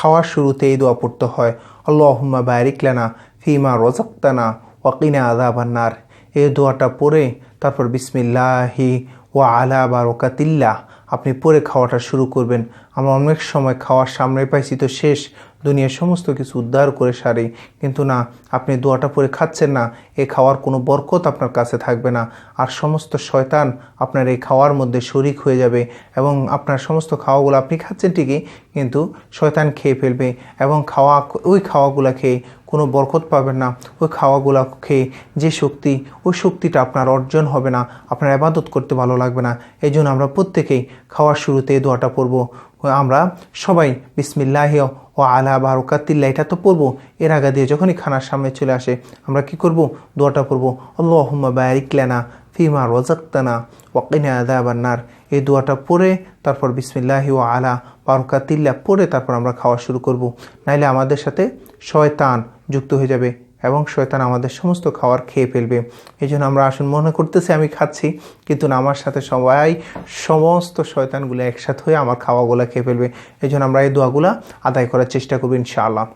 খাওয়ার শুরুতে এই দোয়া পড়তে হয়। আল্লাহম্মা বায়ারিকলানা ফিমা রজাক্তানা ওয়াকিনা আদা বান্নার এই দোয়াটা পরে তারপর বিসমিল্লাহি ওয়া আলা বা বারকাতিল্লাহ। আপনি পরে খাওয়াটা শুরু করবেন। আমরা অনেক সময় খাওয়ার সামনে পাইছি তো শেষ। দুনিয়ার সমস্ত কিছু উদ্ধার করে সারি। কিন্তু না, আপনি দোয়াটা পরে খাচ্ছেন না। এই খাওয়ার কোনো বরকত আপনার কাছে থাকবে না। আর সমস্ত শয়তান আপনার এই খাওয়ার মধ্যে শরিক হয়ে যাবে এবং আপনার সমস্ত খাওয়াগুলো আপনি খাচ্ছেন ঠিকই, কিন্তু শয়তান খেয়ে ফেলবে এবং খাওয়া, ওই খাওয়াগুলো খেয়ে কোনো বরকত পাবেন না। ওই খাওয়াগুলো খেয়ে যে শক্তি, ওই শক্তিটা আপনার অর্জন হবে না। আপনার আবাদত করতে ভালো লাগবে না। এই জন্য আমরা প্রত্যেকেই খাওয়ার শুরুতে দোয়াটা পড়ব। আমরা সবাই বিসমিল্লাহ ও আলা বারকাতিল্লা এটা তো পড়ব। এর আগে দিয়ে যখনই খানার সামনে চলে আসে, আমরা কি করব? দোয়াটা পড়ব। আল্লাহুম্মা বারিক লানা ফিমা রজাক্তানা ওয়াকিনা আদাবান্নার এই দোয়াটা পড়ে, তারপর বিসমিল্লাহি ও আলা বারকাতিল্লা পড়ে, তারপর আমরা খাওয়া শুরু করব। নাইলে আমাদের সাথে শয়তান যুক্ত হয়ে যাবে। এবং শয়তান আমাদের সমস্ত খাবার খেয়ে ফেলবে। এই জন্য আমরা আসুন মনে করতেছি, আমি খাচ্ছি, কিন্তু আমার সাথে সবাই সমস্ত শয়তানগুলো একসাথে হয়ে আমার খাওয়াগুলো খেয়ে ফেলবে। এই জন্য আমরা এই দোয়াগুলো আদায় করার চেষ্টা করব ইনশাআল্লাহ।